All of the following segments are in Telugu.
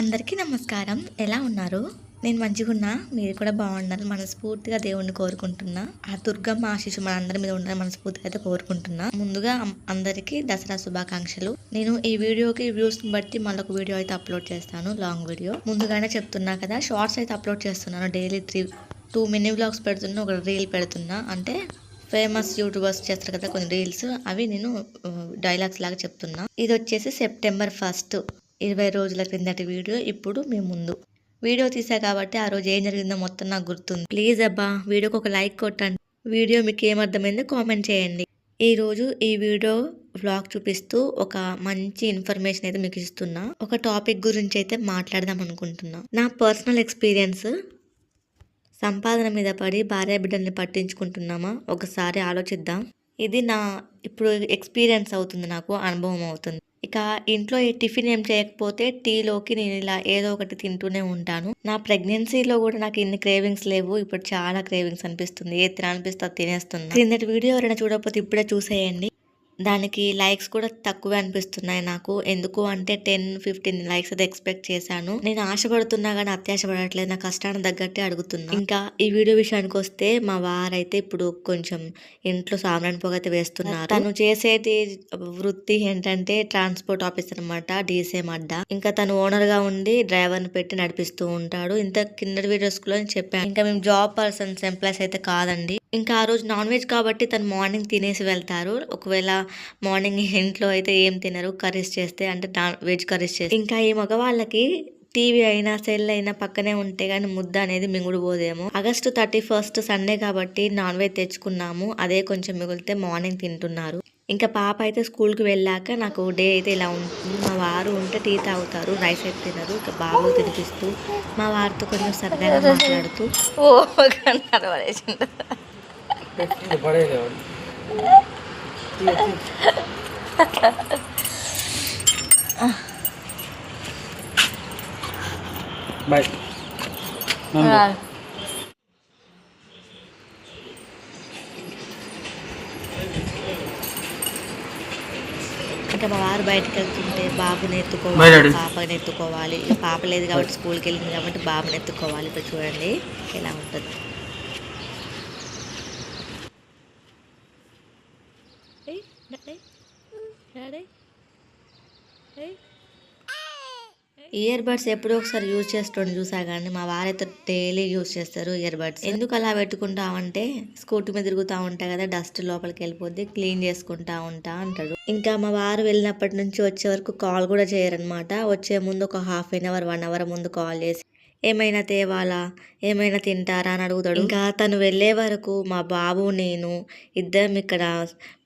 అందరికీ నమస్కారం. ఎలా ఉన్నారు? నేను మంచిగా ఉన్నా మీరు కూడా బాగుండాలి మనస్ఫూర్తిగా దేవుణ్ణి కోరుకుంటున్నా. ఆ దుర్గమ్మ ఆశీస్సు మన అందరి మీద ఉండాలని మనస్ఫూర్తిగా అయితే కోరుకుంటున్నా. ముందుగా అందరికీ దసరా శుభాకాంక్షలు. నేను ఈ వీడియోకి వ్యూస్ బట్టి మళ్ళొక వీడియో అయితే అప్లోడ్ చేస్తాను లాంగ్ వీడియో. ముందుగానే చెప్తున్నా కదా షార్ట్స్ అయితే అప్లోడ్ చేస్తున్నాను daily three two mini vlogs పెడుతున్నా ఒక రీల్ పెడుతున్నా. అంటే ఫేమస్ యూట్యూబర్స్ చేస్తారు కదా కొన్ని రీల్స్. అవి నేను డైలాగ్స్ లాగా చెప్తున్నా. ఇది వచ్చేసి సెప్టెంబర్ ఫస్ట్. ఇరవై రోజుల క్రిందటి వీడియో ఇప్పుడు మీ ముందు. వీడియో తీసా కాబట్టి ఆ రోజు ఏం జరిగిందో మొత్తం నాకు గుర్తుంది. ప్లీజ్ అబ్బా వీడియోకి ఒక లైక్ కొట్టండి. వీడియో మీకు ఏమర్థమైందో కామెంట్ చేయండి. ఈరోజు ఈ వీడియో వ్లాగ్ చూపిస్తూ ఒక మంచి ఇన్ఫర్మేషన్ అయితే మీకు ఇస్తున్నా. ఒక టాపిక్ గురించి అయితే మాట్లాడదాం అనుకుంటున్నా. నా పర్సనల్ ఎక్స్పీరియన్స్ సంపాదన మీద పడి భార్య బిడ్డల్ని పట్టించుకుంటున్నామా? ఒకసారి ఆలోచిద్దాం. ఇది నా ఇప్పుడు ఎక్స్పీరియన్స్ అవుతుంది నాకు అనుభవం అవుతుంది. ఇక ఇంట్లో ఈ టిఫిన్ ఏం చేయకపోతే టీలోకి నేను ఇలా ఏదో ఒకటి తింటూనే ఉంటాను. నా ప్రెగ్నెన్సీలో కూడా నాకు ఇన్ని క్రేవింగ్స్ లేవు. ఇప్పుడు చాలా క్రేవింగ్స్ అనిపిస్తుంది. ఏ తినాలనిపిస్తే అది తినేస్తుంది క్రిందటి వీడియో ఎవరైనా చూడకపోతే ఇప్పుడే చూసేయండి. దానికి లైక్స్ కూడా తక్కువే అనిపిస్తున్నాయి నాకు. ఎందుకు అంటే టెన్ ఫిఫ్టీన్ లైక్స్ అయితే ఎక్స్పెక్ట్ చేశాను. నేను ఆశపడుతున్నా కానీ అత్యాశపడట్లేదు. నా కష్టాన్ని తగ్గట్టే అడుగుతున్నా. ఇంకా ఈ వీడియో విషయానికి వస్తే మా వారైతే ఇప్పుడు కొంచెం ఇంట్లో సాంబ్రాణి పొగ అయితే వేస్తున్నారు. తను చేసేది వృత్తి ఏంటంటే ట్రాన్స్పోర్ట్ ఆఫీస్ అనమాట డీసీఎం అడ్డా. ఇంకా తను ఓనర్గా ఉండి డ్రైవర్ని పెట్టి నడిపిస్తూ ఉంటాడు. ఇంత కింద వీడియోస్లో చెప్పాను. ఇంకా మేము జాబ్ పర్సన్స్ ఎంప్లాయీస్ అయితే కాదండి. ఇంకా ఆ రోజు నాన్ వెజ్ కాబట్టి తను మార్నింగ్ తినేసి వెళ్తారు. ఒకవేళ మార్నింగ్ ఇంట్లో అయితే ఏం తినరు కర్రీస్ చేస్తే అంటే నాన్ వెజ్ కర్రీస్ చేస్తే. ఇంకా ఈ మగవాళ్ళకి టీవీ అయినా సెల్ అయినా పక్కనే ఉంటే గానీ ముద్ద అనేది మింగుడు పోదేమో ఆగస్టు థర్టీ ఫస్ట్ సండే కాబట్టి నాన్ వెజ్ తెచ్చుకున్నాము అదే కొంచెం మిగిలితే మార్నింగ్ తింటున్నారు. ఇంకా పాప అయితే స్కూల్కి వెళ్ళాక నాకు డే అయితే ఇలా ఉంటుంది. మా వారు ఉంటే టీ తాగుతారు రైస్ అయితే తినరు ఇక బాబు తినిపిస్తూ మా వారితో కొంచెం సరదాగా మాట్లాడుతూ. ఓ బాయ్ ఇంకా మా వారు బయటకు వెళ్తుంటే బాబుని Bye, ఎత్తుకోవాలి. పాపని ఎత్తుకోవాలి. పాప లేదు కాబట్టి స్కూల్కి వెళ్ళింది కాబట్టి బాబుని ఎత్తుకోవాలి. ఇప్పుడు చూడండి ఎలా ఉంటుంది. ఇయర్ బడ్స్ ఎప్పుడో ఒకసారి యూజ్ చేస్తుండే చూసా కానీ మా వారైతే డైలీ యూజ్ చేస్తారు ఇయర్ బడ్స్ ఎందుకు అలా పెట్టుకుంటామంటే స్కూటీ మీద తిరుగుతూ ఉంటా కదా డస్ట్ లోపలికి వెళ్ళిపోద్ది క్లీన్ చేసుకుంటా ఉంటా అంటాడు. ఇంకా మా వారు వెళ్ళినప్పటి నుంచి వచ్చే వరకు కాల్ కూడా చేయరనమాట వచ్చే ముందు ఒక half an hour one hour ముందు కాల్ చేసి ఏమైనా తేవాలా? ఏమైనా తింటారా? అని అడుగుతాడు. ఇంకా తను వెళ్ళే వరకు మా బాబు నేను ఇద్దరం ఇక్కడ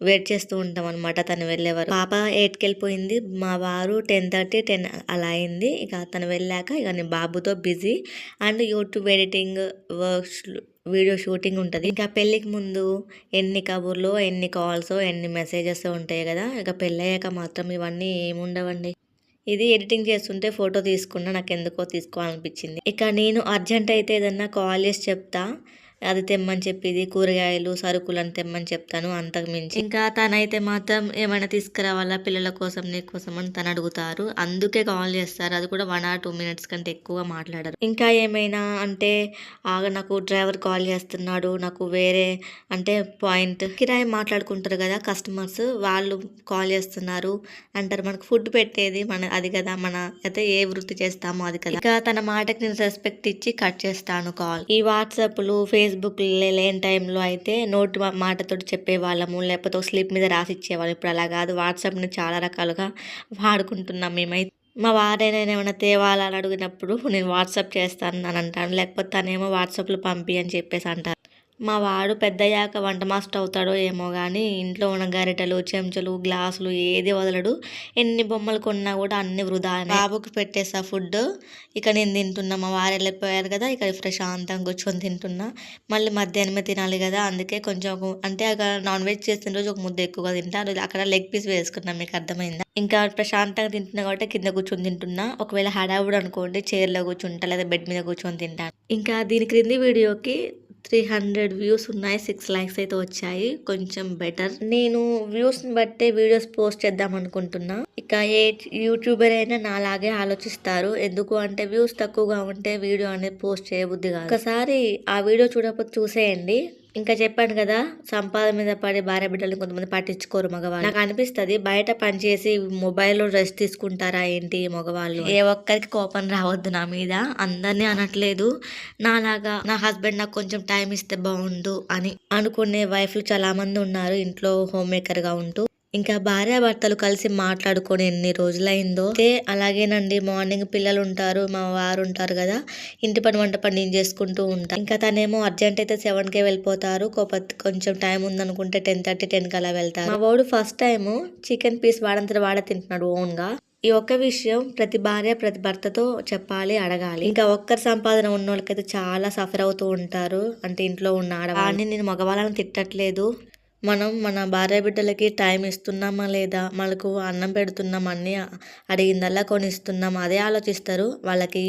వెయిట్ చేస్తూ ఉంటాం అనమాట తను వెళ్ళే వరకు. పాప ఎయిట్కి వెళ్ళిపోయింది మా వారు టెన్ థర్టీ టెన్ అలా అయింది. ఇక తను వెళ్ళాక ఇక నేను బాబుతో busy. And YouTube editing works video shooting ఉంటుంది. ఇంకా పెళ్ళికి ముందు ఎన్ని కబుర్లు ఎన్ని కాల్స్ ఎన్ని మెసేజెస్ ఉంటాయి కదా? ఇక పెళ్ళయ్యాక మాత్రం ఇవన్నీ ఏముండవండి. ఇది ఎడిటింగ్ చేస్తుంటే ఫోటో తీసుకున్నా నాకు ఎందుకో తీసుకోవాలనిపించింది. ఇక నేను అర్జెంట్ అయితే ఏదన్నా కాల్ చేసి చెప్తా. అది తెమ్మని చెప్పేది కూరగాయలు సరుకులు అని తెమ్మని చెప్తాను అంతకు మించి. ఇంకా తనైతే మాత్రం ఏమైనా తీసుకురావాలా పిల్లల కోసం నీ కోసం అని తను అడుగుతారు. అందుకే కాల్ చేస్తారు. అది కూడా వన్ ఆర్ టూ మినిట్స్ కంటే ఎక్కువగా మాట్లాడరు. ఇంకా ఏమైనా అంటే నాకు డ్రైవర్ కాల్ చేస్తున్నాడు. నాకు వేరే అంటే పాయింట్ కిరాయి మాట్లాడుకుంటారు కదా కస్టమర్స్ వాళ్ళు కాల్ చేస్తున్నారు. అంటారు మనకు ఫుడ్ పెట్టేది మన అది కదా మన అయితే ఏ వృత్తి చేస్తామో అది కదా. ఇక తన మాటకి నేను రెస్పెక్ట్ ఇచ్చి కట్ చేస్తాను కాల్ ఈ వాట్సాప్లు ఫేస్బుక్ లేని టైంలో అయితే నోటి మాటతో చెప్పే చెప్పేవాళ్ళము లేకపోతే ఒక స్లిప్ మీద రాసి ఇచ్చేవాళ్ళం ఇప్పుడు అలా కాదు. వాట్సాప్ని చాలా రకాలుగా వాడుకుంటున్నాం మేమైతే. మా వారైనా ఏమైనా తేవాలని అడిగినప్పుడు నేను వాట్సాప్ చేస్తాను అని అంటాను. లేకపోతే తనేమో వాట్సాప్లో పంపి అని చెప్పేసి అంటారు. మా వాడు పెద్దయ్యాక వంట మాస్టర్ అవుతాడో ఏమో కానీ ఇంట్లో ఉన్న గరిటెలు చెంచాలు గ్లాసులు ఏది వదలడు. ఎన్ని బొమ్మలు కొన్నా కూడా అన్ని వృధా బాబుకి పెట్టేసా ఫుడ్ ఇక నేను తింటున్నా. మా వారు వెళ్ళిపోయారు కదా ఇక ప్రశాంతంగా కూర్చొని తింటున్నా. మళ్ళీ మధ్యాహ్నమే తినాలి కదా అందుకే కొంచెం అంటే అక్కడ నాన్ వెజ్ చేసిన రోజు ఒక ముద్ద ఎక్కువగా తింటాను అక్కడ లెగ్ పీస్ వేసుకున్నాం మీకు అర్థమైందా? ఇంకా ప్రశాంతంగా తింటున్నా కాబట్టి కింద కూర్చొని తింటున్నా. ఒకవేళ హడావుడు అనుకోండి చైర్లో కూర్చుంటా లేదా బెడ్ మీద కూర్చొని తింటాను ఇంకా దీని క్రింది వీడియోకి త్రీ హండ్రెడ్ వ్యూస్ ఉన్నాయి. సిక్స్ లైక్స్ అయితే వచ్చాయి. కొంచెం బెటర్. నేను వ్యూస్ని బట్టే వీడియోస్ పోస్ట్ చేద్దాం అనుకుంటున్నా. ఇక ఏ యూట్యూబర్ అయినా నాలాగే ఆలోచిస్తారు. ఎందుకు అంటే వ్యూస్ తక్కువగా ఉంటే వీడియో అనేది పోస్ట్ చేయబుద్ధి కాదు. ఒకసారి ఆ వీడియో చూడకపోతే చూసేయండి. ఇంకా చెప్పాను కదా సంపాద మీద పడి భార్య బిడ్డలు కొంతమంది పట్టించుకోరు మగవాళ్ళు. నాకు అనిపిస్తుంది బయట పనిచేసి మొబైల్లో రెస్ట్ తీసుకుంటారా ఏంటి మగవాళ్ళు? ఏ ఒక్కరికి కోపం రావద్దు నా మీద. అందరినీ అనట్లేదు. నాలాగా నా హస్బెండ్ నాకు కొంచెం టైం ఇస్తే బాగుండు అని అనుకునే వైఫ్లు చాలా మంది ఉన్నారు ఇంట్లో హోమ్ మేకర్గా ఉంటూ. ఇంకా భార్యాభర్తలు కలిసి మాట్లాడుకొని ఎన్ని రోజులైందో. అయితే అలాగేనండి మార్నింగ్ పిల్లలు ఉంటారు మా వారు ఉంటారు కదా. ఇంటి పని వంట పని నేను చేసుకుంటూ ఉంటా. ఇంకా తనేమో అర్జెంట్ అయితే సెవెన్ కే వెళ్ళిపోతారు కొంచెం టైం ఉందనుకుంటే టెన్ థర్టీ టెన్కి అలా వెళ్తారు. మా వాడు ఫస్ట్ టైం చికెన్ పీస్ వాడంతా వాడ తింటున్నాడు ఓన్గా ఈ ఒక్క విషయం ప్రతి భార్య ప్రతి భర్తతో చెప్పాలి అడగాలి. ఇంకా ఒక్కరి సంపాదన ఉన్న వాళ్ళకైతే చాలా సఫర్ అవుతూ ఉంటారు. అంటే ఇంట్లో ఉన్న ఆడవాళ్ళని. నేను మగవాళ్ళని తిట్టట్లేదు. మనం మన భార్య బిడ్డలకి టైం ఇస్తున్నామా లేదా? మనకు అన్నం పెడుతున్నామా? అన్ని అడిగిందల్లా కొనిస్తున్నాం అదే ఆలోచిస్తారు. వాళ్ళకి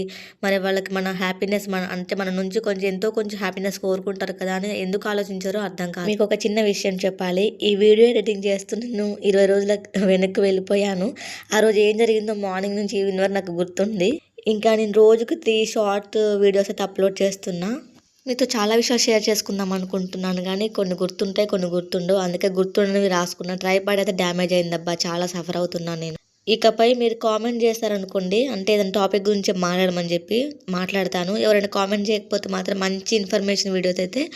మరి వాళ్ళకి మన హ్యాపీనెస్ మన అంటే మన నుంచి కొంచెం ఎంతో కొంచెం హ్యాపీనెస్ కోరుకుంటారు కదా అని ఎందుకు ఆలోచించారో అర్థం కాదు. మీకు ఒక చిన్న విషయం చెప్పాలి. ఈ వీడియో ఎడిటింగ్ చేస్తూ నేను ఇరవై రోజుల వెనక్కి వెళ్ళిపోయాను. ఆ రోజు ఏం జరిగిందో మార్నింగ్ నుంచి ఈవినింగ్ వరకు నాకు గుర్తుంది. ఇంకా నేను రోజుకి త్రీ షార్ట్ వీడియోస్ అయితే అప్లోడ్ చేస్తున్నా. మీతో చాలా విషయాలు షేర్ చేసుకుందాం అనుకుంటున్నాను కానీ కొన్ని గుర్తుంటాయి కొన్ని గుర్తుండవు. అందుకే గుర్తుండవి రాసుకున్నా ట్రైపాడ్ అయితే డ్యామేజ్ అయిందబ్బా. చాలా సఫర్ అవుతున్నాను నేను. ఇకపై మీరు కామెంట్ చేస్తారనుకోండి అంటే ఏదైనా టాపిక్ గురించి మాట్లాడమని చెప్పి మాట్లాడతాను. ఎవరైనా కామెంట్ చేయకపోతే మాత్రం మంచి ఇన్ఫర్మేషన్ వీడియోస్ అయితే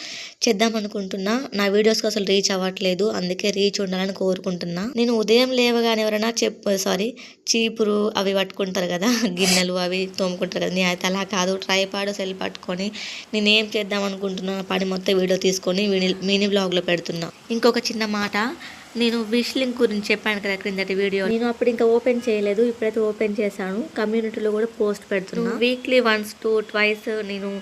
చేద్దాం అనుకుంటున్నా. నా వీడియోస్కి అసలు రీచ్ అవ్వట్లేదు అందుకే రీచ్ ఉండాలని కోరుకుంటున్నా. నేను ఉదయం లేవగానే ఎవరైనా చెప్పు సారీ చీపురు అవి పట్టుకుంటారు కదా గిన్నెలు అవి తోముకుంటారు కదా నేను అయితే అలా కాదు. ట్రైపాడ్ సెల్ పట్టుకొని నేను ఏం చేద్దాం అనుకుంటున్నా పని మొత్తం వీడియో తీసుకొని మినీ- మినీ బ్లాగ్లో పెడుతున్నా. ఇంకొక చిన్న మాట నేను విష్ లింక్ గురించి చెప్పాను కదా క్రిందటి వీడియో. నేను అప్పుడు ఇంకా ఓపెన్ చేయలేదు ఇప్పుడైతే ఓపెన్ చేశాను. కమ్యూనిటీలో కూడా పోస్ట్ పెడుతున్నా. వీక్లీ వన్స్ టూ ట్వైస్ నేను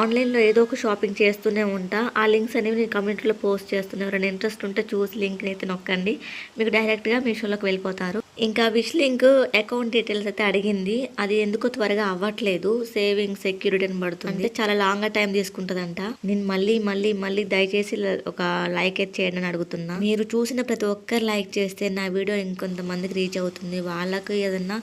ఆన్లైన్లో ఏదో ఒక షాపింగ్ చేస్తూనే ఉంటా. ఆ లింక్స్ అనేవి నేను కమ్యూనిటీలో పోస్ట్ చేస్తున్నా. ఎవరైనా ఇంట్రెస్ట్ ఉంటే చూసి లింక్ అయితే నొక్కండి. మీకు డైరెక్ట్గా మీషోలోకి వెళ్ళిపోతారు. ఇంకా విష్ లింక్ అకౌంట్ డీటెయిల్స్ అయితే అడిగింది. అది ఎందుకో త్వరగా అవ్వట్లేదు. సేవింగ్ సెక్యూరిటీ అని పడుతుంది. అంటే చాలా లాంగ్ టైం తీసుకుంటుందంట. నేను మళ్ళీ మళ్ళీ మళ్ళీ దయచేసి ఒక లైక్ అయితే చేయండి అని అడుగుతున్నా. మీరు చూసిన ప్రతి ఒక్కరు లైక్ చేస్తే నా వీడియో ఇంకొంతమందికి రీచ్ అవుతుంది. వాళ్ళకి ఏదన్నా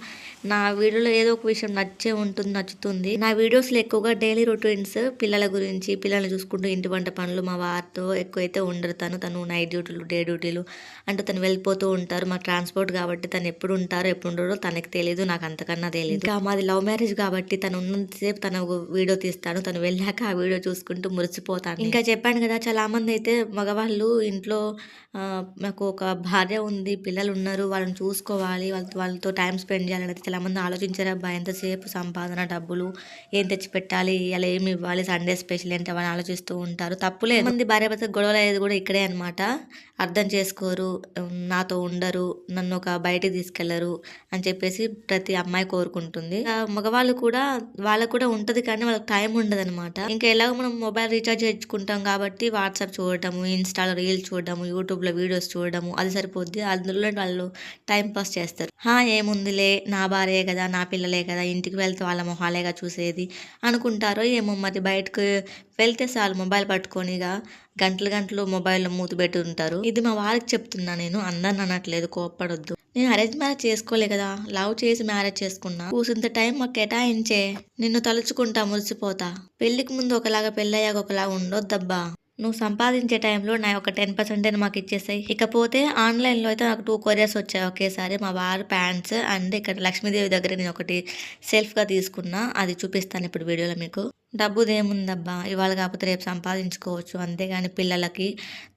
నా వీడియోలో ఏదో ఒక విషయం నచ్చే ఉంటుంది నచ్చుతుంది. నా వీడియోస్లో ఎక్కువగా డైలీ రొటీన్స్ పిల్లల గురించి పిల్లల్ని చూసుకుంటూ ఇంటి వంట పనులు మా వారితో ఎక్కువైతే ఉండరు. తను తను నైట్ డ్యూటీలు డే డ్యూటీలు అంటే తను వెళ్ళిపోతూ ఉంటారు. మా ట్రాన్స్పోర్ట్ కాబట్టి తను ఎప్పుడు ఉంటారో ఎప్పుడు ఉండరో తనకి తెలియదు నాకు అంతకన్నా తెలియదు ఇంకా మాది లవ్ మ్యారేజ్ కాబట్టి తను ఉన్నంతసేపు తన వీడియో తీస్తాను తను వెళ్ళాక ఆ వీడియో చూసుకుంటూ మురిసిపోతాను ఇంకా చెప్పాను కదా చాలా మంది అయితే మగవాళ్ళు ఇంట్లో నాకు ఒక భార్య ఉంది పిల్లలు ఉన్నారు వాళ్ళని చూసుకోవాలి వాళ్ళ వాళ్ళతో టైం స్పెండ్ చేయాలని చాలా మంది ఆలోచించారు. అబ్బా ఎంతసేపు సంపాదన డబ్బులు ఏం తెచ్చి పెట్టాలి ఇలా ఏమి ఇవ్వాలి సండే స్పెషల్ ఏంటి అవన్నీ ఆలోచిస్తూ ఉంటారు. తప్పులేదు మంది భార్య భర్త గొడవలు అయ్యేది కూడా ఇక్కడే అనమాట అర్థం చేసుకోరు నాతో ఉండరు నన్ను ఒక బయటికి తీసుకెళ్ళరు అని చెప్పేసి ప్రతి అమ్మాయి కోరుకుంటుంది. మగవాళ్ళు కూడా వాళ్ళకు కూడా ఉంటది కానీ వాళ్ళకి టైం ఉండదు అనమాట ఇంకా ఎలాగో మనం మొబైల్ రీఛార్జ్ చేసుకుంటాం కాబట్టి వాట్సాప్ చూడటము ఇన్స్టాలో రీల్స్ చూడడము యూట్యూబ్లో వీడియోస్ చూడడము అది సరిపోద్ది. అందులో వాళ్ళు టైం పాస్ చేస్తారు. హా ఏముందిలే నా భార్యే కదా నా పిల్లలే కదా ఇంటికి వెళ్తే వాళ్ళ మొహాలేగా చూసేది అనుకుంటారో ఏమో మరి బయటకు వెళ్తే చాలు మొబైల్ పట్టుకొనిగా గంటలు గంటలు మొబైల్లో మూతి పెట్టి ఉంటారు ఇది మా వారికి చెప్తున్నా నేను అందరిని అనట్లేదు కోప్పడొద్దు. నేను అరేంజ్ మ్యారేజ్ చేసుకోలే కదా లవ్ చేసి మ్యారేజ్ చేసుకున్నా. కూసింత టైం మాకు కేటాయించే నిన్ను తలుచుకుంటా మురిసిపోతా. పెళ్ళికి ముందు ఒకలాగా పెళ్ళయ్యాక ఒకలాగా ఉండొద్దబ్బా. నువ్వు సంపాదించే టైంలో నా ఒక టెన్ పర్సెంట్ మాకు ఇచ్చేసాయి. ఇకపోతే ఆన్లైన్లో అయితే నాకు టూ కొరియర్స్ వచ్చాయి ఒకేసారి. మా వారు ప్యాంట్స్ అండ్ ఇక్కడ లక్ష్మీదేవి దగ్గర నేను ఒకటి సెల్ఫ్గా తీసుకున్నా. అది చూపిస్తాను ఇప్పుడు వీడియోలో మీకు. డబ్బుదేముందబ్బా? ఇవాళ కాకపోతే రేపు సంపాదించుకోవచ్చు. అంతేగాని పిల్లలకి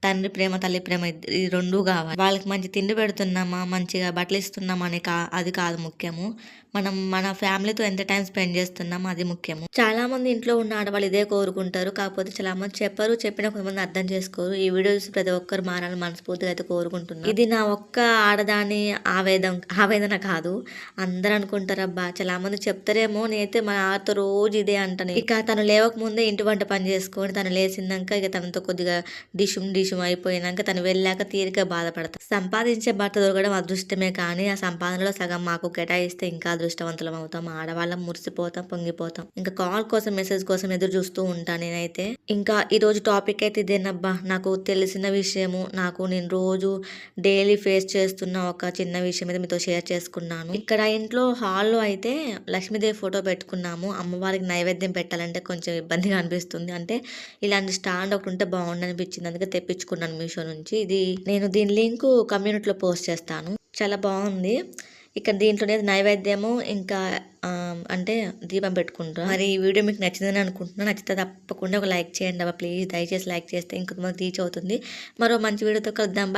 తండ్రి ప్రేమ తల్లి ప్రేమ ఇది ఈ రెండు కావాలి. వాళ్ళకి మంచి తిండి పెడుతున్నామా? మంచిగా బట్టలు ఇస్తున్నామా అని కా అది కాదు ముఖ్యము. మనం మన ఫ్యామిలీతో ఎంత టైం స్పెండ్ చేస్తున్నాం అది ముఖ్యము. చాలా మంది ఇంట్లో ఉన్న ఆడవాళ్ళు ఇదే కోరుకుంటారు. కాకపోతే చాలా మంది చెప్పరు చెప్పిన కొంతమంది అర్థం చేసుకోరు. ఈ వీడియో చూసి ప్రతి ఒక్కరు మారాలని మనస్ఫూర్తిగా అయితే కోరుకుంటున్నాను. ఇది నా ఒక్క ఆడదాని ఆవేదం ఆవేదన కాదు. అందరూ అనుకుంటారబ్బా చాలా మంది చెప్తారేమో నేనైతే మా ఆతో రోజు ఇదే అంటాను. ఇక తను లేవక ముందే ఇంటి వంట పని చేసుకొని తను లేచిందాక ఇక తనతో కొద్దిగా డిషుమ్ డిషుమ్ అయిపోయినాక తను వెళ్ళాక తీరిక బాధపడతా. సంపాదించే భర్త దొరకడం అదృష్టమే కానీ ఆ సంపాదనలో సగం మాకు కేటాయిస్తే ఇంకా అదృష్టవంతులం అవుతాం. ఆడవాళ్ళం మురిసిపోతాం పొంగిపోతాం. ఇంకా కాల్ కోసం మెసేజ్ కోసం ఎదురు చూస్తూ ఉంటాను నేనైతే. ఇంకా ఈ రోజు టాపిక్ అయితే ఇదేనబ్బా. నాకు తెలిసిన విషయము నాకు నేను రోజు డైలీ ఫేస్ చేస్తున్న ఒక చిన్న విషయం అయితే మీతో షేర్ చేసుకున్నాను. ఇక్కడ ఇంట్లో హాల్లో అయితే లక్ష్మీదేవి ఫోటో పెట్టుకున్నాము. అమ్మవారికి నైవేద్యం పెట్టాలంటే అంటే కొంచెం ఇబ్బందిగా అనిపిస్తుంది. అంటే ఇలాంటి స్టాండ్ ఒకటి ఉంటే బాగుండు అనిపించింది అందుకే తెప్పించుకున్నాను మీషో నుంచి. ఇది నేను దీని లింక్ కమ్యూనిటీలో పోస్ట్ చేస్తాను. చాలా బాగుంది. ఇక్కడ దీంట్లోనే నైవేద్యము ఇంకా ఆ, అంటే దీపం పెట్టుకుంటాం. మరి ఈ వీడియో మీకు నచ్చిందని అనుకుంటున్నాను నచ్చితే తప్పకుండా ఒక లైక్ చేయండి అబ్బా. ప్లీజ్ దయచేసి లైక్ చేస్తే ఇంకొంతమంది రీచ్ అవుతుంది. మరో మంచి వీడియోతో కలుద్దాం.